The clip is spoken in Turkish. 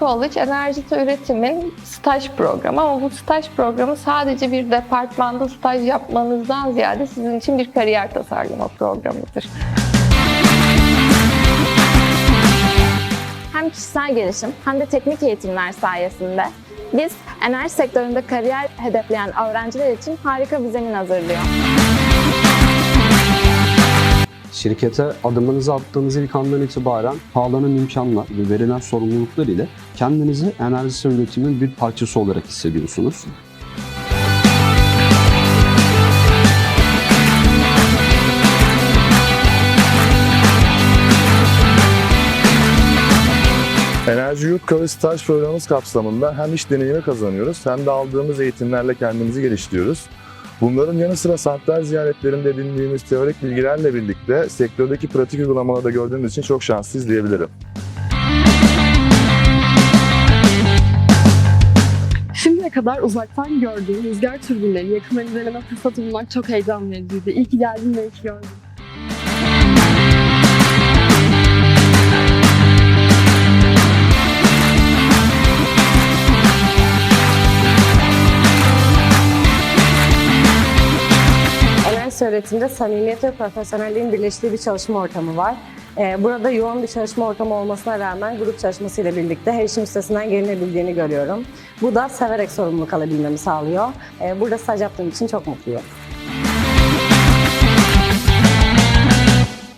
College Enerjisi Üretim'in staj programı ama bu staj programı sadece bir departmanda staj yapmanızdan ziyade sizin için bir kariyer tasarlama programıdır. Hem kişisel gelişim hem de teknik eğitimler sayesinde biz enerji sektöründe kariyer hedefleyen öğrenciler için harika bir zemin hazırlıyor. Şirkete adımınızı attığınız ilk andan itibaren sağlanan imkanlar ve verilen sorumluluklar ile kendinizi enerji üretimin bir parçası olarak hissediyorsunuz. Enerji Youth College staj programımız kapsamında hem iş deneyimi kazanıyoruz hem de aldığımız eğitimlerle kendimizi geliştiriyoruz. Bunların yanı sıra santral ziyaretlerinde edindiğimiz teorik bilgilerle birlikte sektördeki pratik uygulamaları da gördüğümüz için çok şanslıyız diyebilirim. Şimdiye kadar uzaktan gördüğüm rüzgar türbinleri yakından inceleme fırsatı bulmak çok heyecan vericiydi. İyi ki geldim ve iyi ki gördüm. Enerji öğretimde samimiyet ve profesyonelliğin birleştiği bir çalışma ortamı var. Ee, Burada yoğun bir çalışma ortamı olmasına rağmen grup çalışmasıyla birlikte her işin üstesinden gelinebildiğini görüyorum. Bu da severek sorumluluk alabilmemi sağlıyor. Ee, Burada staj yaptığım için çok mutluyum.